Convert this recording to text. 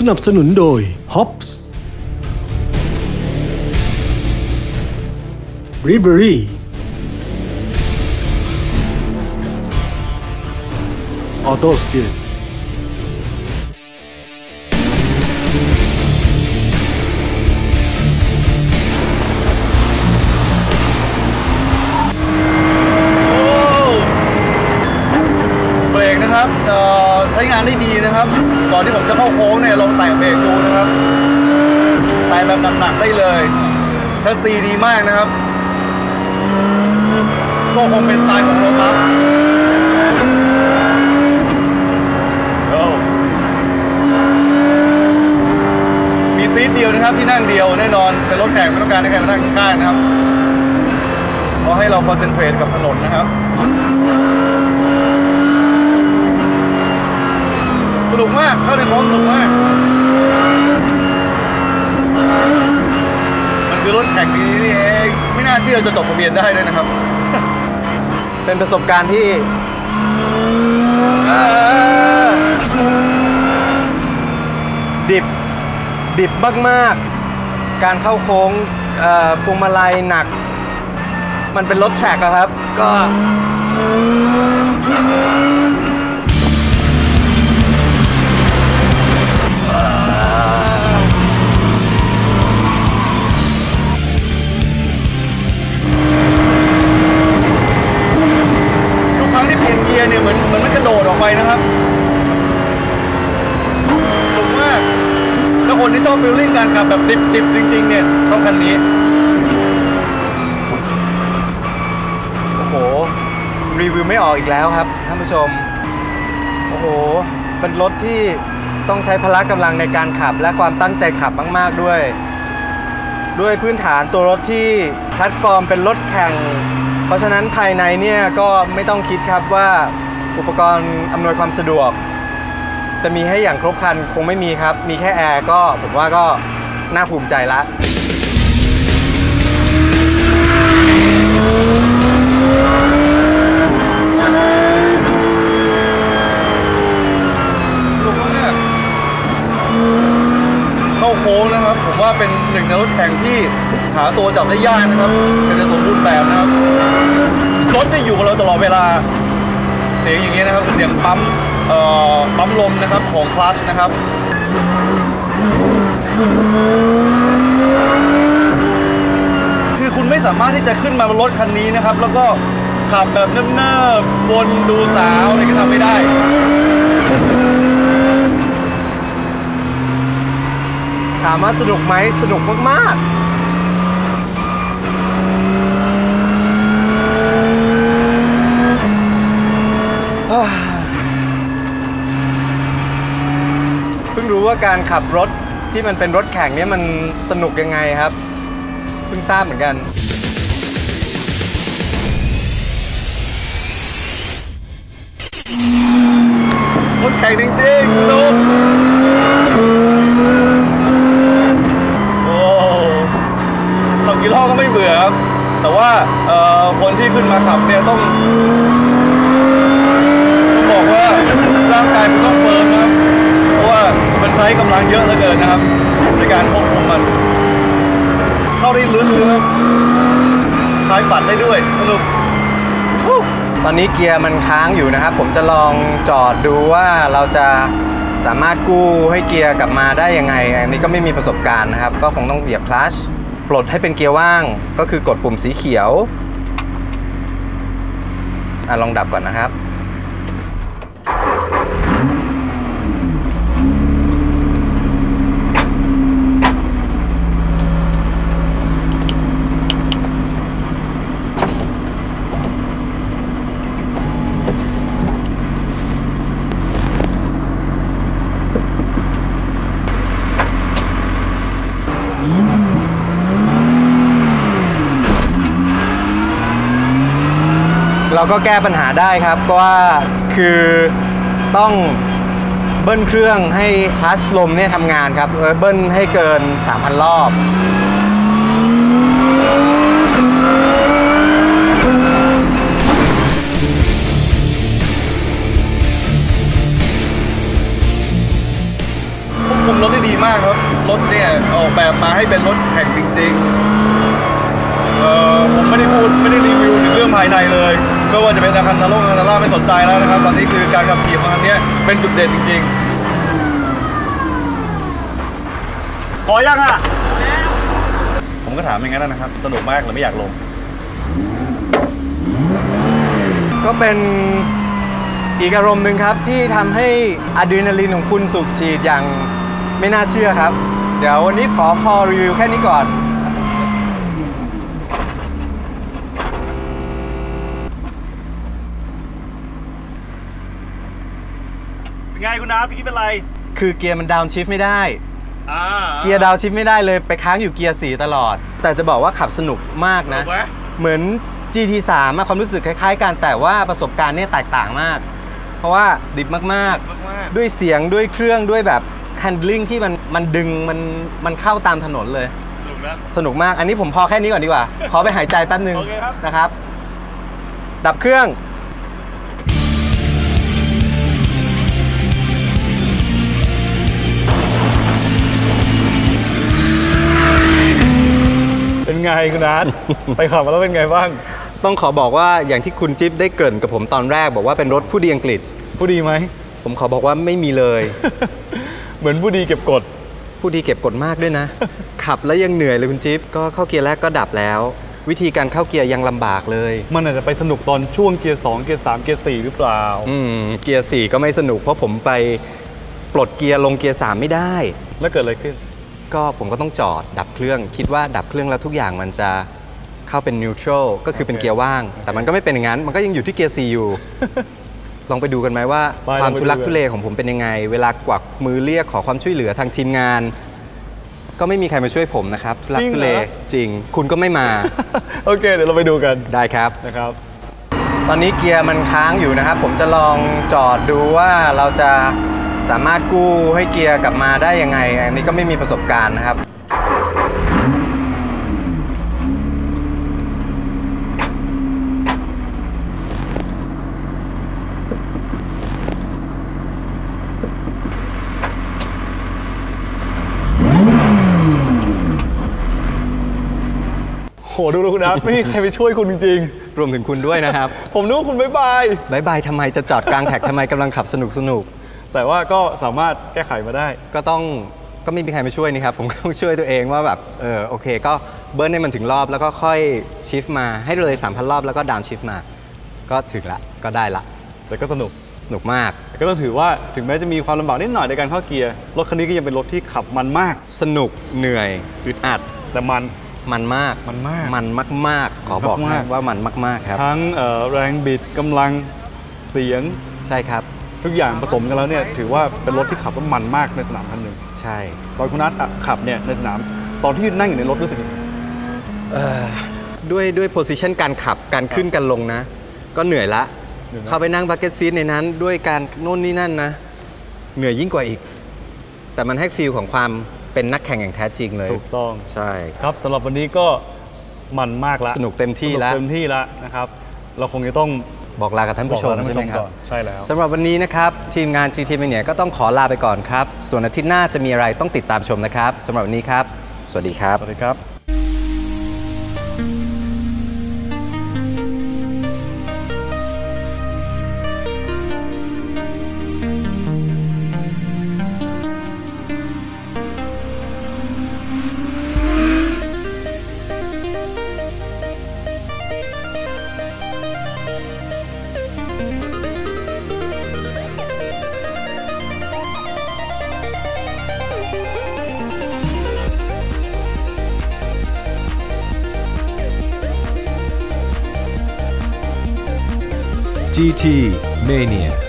สนับสนุนโดย Hops b r i b e r y Auto s ก่อนที่ผมจะเข้าโค้งเนี่ยลองแตะเบรกดูนะครับแตะแบบหนักๆได้เลยชัสซีดีมากนะครับ ก็คงเป็นสไตล์ของโ o ตัสมีซีทเดียวนะครับที่นั่งเดียวแน่นอนเป็นรถแข่งไม่ต้องการให้ใครมานั่งข้างๆนะครับเพราะให้เราคอนเซนเทรตกับถนนนะครับ นุกมาก เข้าในโค้งสนุกมาก มันคือรถแข่งนี้นี่เองไม่น่าเชื่อจะจดทะเบียนได้ด้วยนะครับ เป็นประสบการณ์ที่เอ่อดิบดิบมากๆ การเข้าโค้งเอ่อพวงมาลัยหนัก มันเป็นรถแทร็กอะครับ ก็ ยนเกียร์เนี่ยเหมือนเหมือนมันกระโดดออกไปนะครับสนุกมากแล้วคนที่ชอบฟิลลิ่งการขับแบบดิบๆจริง ๆ เนี่ยต้องคันนี้ โอ้โห รีวิวไม่ออกอีกแล้วครับท่านผู้ชม โอ้โห เป็นรถที่ต้องใช้พละกำลังในการขับและความตั้งใจขับมาก ๆ ด้วย ด้วยพื้นฐานตัวรถที่แพลตฟอร์มเป็นรถแข่ง เพราะฉะนั้นภายในเนี่ยก็ไม่ต้องคิดครับว่าอุปกรณ์อำนวยความสะดวก จะมีให้อย่างครบครันคงไม่มีครับ มีแค่แอร์ก็ผมว่าก็น่าภูมิใจละเข้าโค้งนะครับ ผมว่าเป็นหนึ่งในรถแข่งที่ หาตัวจับได้ยากนะครับแต่จะสมบูรณ์แบบนะครับรถจะอยู่กับเราตลอดเวลา เสียงอย่างเงี้ยนะครับคือเสียงปั๊มเอ่อปั๊มลมนะครับของคลัชนะครับคือคุณไม่สามารถที่จะขึ้นมาบนรถคันนี้นะครับ แล้วก็ขับแบบเนิบๆวนดูสาวอะไรก็ทำไม่ได้ถามว่าสนุกไหมสนุกมากๆ เพิ่งรู้ว่าการขับรถที่มันเป็นรถแข่งเนี่ยมันสนุกยังไงครับ เพิ่งทราบเหมือนกัน รถแข่งจริงๆสนุกโอ้ขับกี่รอบก็ไม่เบื่อครับ แต่ว่าเอ่อคนที่ขึ้นมาขับเนี่ยต้องต้อง บอกว่าร่างกายมันต้องเฟิร์มนะครับ เพราะว่ามันใช้กำลังเยอะเหลือเกินนะครับ ในการควบคุมมัน เข้าได้ลึกเลยครับท้ายปัดได้ด้วยสนุกตอนนี้เกียร์มันค้างอยู่นะครับ ผมจะลองจอดดูว่าเราจะสามารถกู้ให้เกียร์กลับมาได้ยังไง อันนี้ก็ไม่มีประสบการณ์นะครับ ก็คงต้องเหยียบคลัชปลดให้เป็นเกียร์ว่าง ก็คือกดปุ่มสีเขียวอลองดับก่อนนะครับ ก็แก้ปัญหาได้ครับก็ว่าคือต้องเบิ้ลเครื่องให้คลัชลมเนี่ยทำงานครับเบิ้ลให้เกิน 3,000 รอบควบคุมรถเนี่ยออกแบบมาให้เป็นรถแข่งจริงๆ เออผมไม่ได้พูด ไม่ได้รีวิวถึงเรื่องภายในเลย ไม่ว่าจะเป็นอาคารนาโลงอาคารนาร่าไม่สนใจแล้วนะครับ ตอนนี้คือการขับขี่ของคันนี้เป็นจุดเด่นจริงๆ พอยังอะ ผมก็ถามอย่างนั้นนะครับ สนุกมากหรือไม่อยากลง ก็เป็นอีกอารมณ์หนึ่งครับที่ทำให้อะดรีนาลีนของคุณสูบฉีดอย่างไม่น่าเชื่อครับ เดี๋ยววันนี้ขอพอรีวิวแค่นี้ก่อน เป็นไง คุณน้าพี่คิดเป็นไร คือเกียร์มันดาวน์ชิฟไม่ได้อ่าเกียร์ดาวน์ชิฟไม่ได้เลยไปค้างอยู่เกียร์สีตลอด แต่จะบอกว่าขับสนุกมากนะถูกไหมเหมือน GT3 อะความรู้สึกคล้ายๆกันแต่ว่าประสบการณ์เนี่ยแตกต่างมาก เพราะว่าดิบมากมากๆด้วยเสียงด้วยเครื่องด้วยแบบ handling ที่มันมันดึงมันมันเข้าตามถนนเลยๆถูกนะสนุกมากอันนี้ผมพอแค่นี้ก่อนดีกว่า ขอไปหายใจแป๊บนึงโอเคครับนะครับ ดับเครื่อง ไงคุณนัทไปขับมาแล้วเป็นไงบ้าง ต้องขอบอกว่าอย่างที่คุณจิ๊บได้เกริ่นกับผมตอนแรก บอกว่าเป็นรถผู้ดีอังกฤษ ผู้ดีไหม ผมขอบอกว่าไม่มีเลย เหมือนผู้ดีเก็บกด ผู้ดีเก็บกดมากด้วยนะ ขับแล้วยังเหนื่อยเลยคุณจิ๊บก็เข้าเกียร์แรกก็ดับแล้ว วิธีการเข้าเกียร์ยังลำบากเลย มันอาจจะไปสนุกตอนช่วงเกียร์2เกียร์3เกียร์4หรือเปล่า อืมเกียร์4ก็ไม่สนุกเพราะผมไปปลดเกียร์ลงเกียร์3ไม่ได้ แล้วเกิดอะไรขึ้น ก็ผมก็ต้องจอดดับเครื่อง คิดว่าดับเครื่องแล้วทุกอย่างมันจะเข้าเป็นนิวทรัลก็คือเป็นโอเคเกียร์ว่าง แต่มันก็ไม่เป็นอย่างนั้น มันก็ยังอยู่ที่เกียร์4อยู่ ลองไปดูกันไหมว่าไปความลองไปทุลักดูกันทุเลของผมเป็นยังไง เวลากวักมือเรียกขอความช่วยเหลือทางทีมงาน ก็ไม่มีใครมาช่วยผมนะครับทุลักทุเลจริง คุณก็ไม่มา โอเค เดี๋ยวเราไปดูกันได้ครับนะครับ ตอนนี้เกียร์มันค้างอยู่นะครับ ผมจะลองจอดดูว่าเราจะ สามารถกู้ให้เกียร์กลับมาได้ยังไง อันนี้ก็ไม่มีประสบการณ์นะครับ โหดูดูคุณนัทไม่มีใครไปช่วยคุณจริง รวมถึงคุณด้วยนะครับ ๆ ผมนึกว่าคุณบ๊ายบาย บายบายทำไมจะจอดกลางแท็กทำไมกำลังขับสนุกสนุก แต่ว่าก็สามารถแก้ไขมาได้ ก็ต้องก็ไม่มีใครมาช่วยนี่ครับ ผมก็ต้องช่วยตัวเองว่าแบบเออโอเค ก็เบิร์นให้มันถึงรอบแล้วก็ค่อยชิฟมาให้เลย 3,000 รอบแล้วก็ดาวน์ชิฟมา ก็ถึงละก็ได้ละ แต่ก็สนุกสนุกมากแต่ก็ต้องถือว่าถึงแม้จะมีความลำบากนิดหน่อยในการเข้าเกียร์รถคันนี้ก็ยังเป็นรถที่ขับมันมาก สนุกเหนื่อยอึดอัดแต่มันมันมากมันมากมันมากๆขอบอกมากให้ๆว่ามันมากๆครับ ทั้งเอ่อแรงบิดกำลังเสียงใช่ครับ ทุกอย่างผสมกันแล้วเนี่ยถือว่าเป็นรถที่ขับแล้วมันมากในสนามคันหนึ่งใช่ ตอนคุณนัทอะขับเนี่ยในสนามตอนที่นั่งอยู่ในรถรู้สึกยังไงด้วยด้วยโพสิชันการขับการขึ้นกันลงนะ ก็เหนื่อยละเหนื่อยนะเข้าไปนั่งบักเก็ตซีทในนั้น ด้วยการโน่นนี่นั่นนะ เหนื่อยยิ่งกว่าอีก แต่มันให้ฟีลของความเป็นนักแข่งอย่างแท้จริงเลย ถูกต้องใช่ครับสำหรับวันนี้ก็มันมากละสนุกเต็มที่แล้วสนุกเต็มที่แล้วนะครับ เราคงจะต้อง บอกลากับท่านผู้ชมบอกลใช่ไหมครับก่อนใช่แล้วสำหรับวันนี้นะครับ ทีมงาน GT Mania ก็ต้องขอลาไปก่อนครับ ส่วนอาทิตย์หน้าจะมีอะไรต้องติดตามชมนะครับสำหรับวันนี้ครับ สวัสดีครับ สวัสดีครับ GT Mania.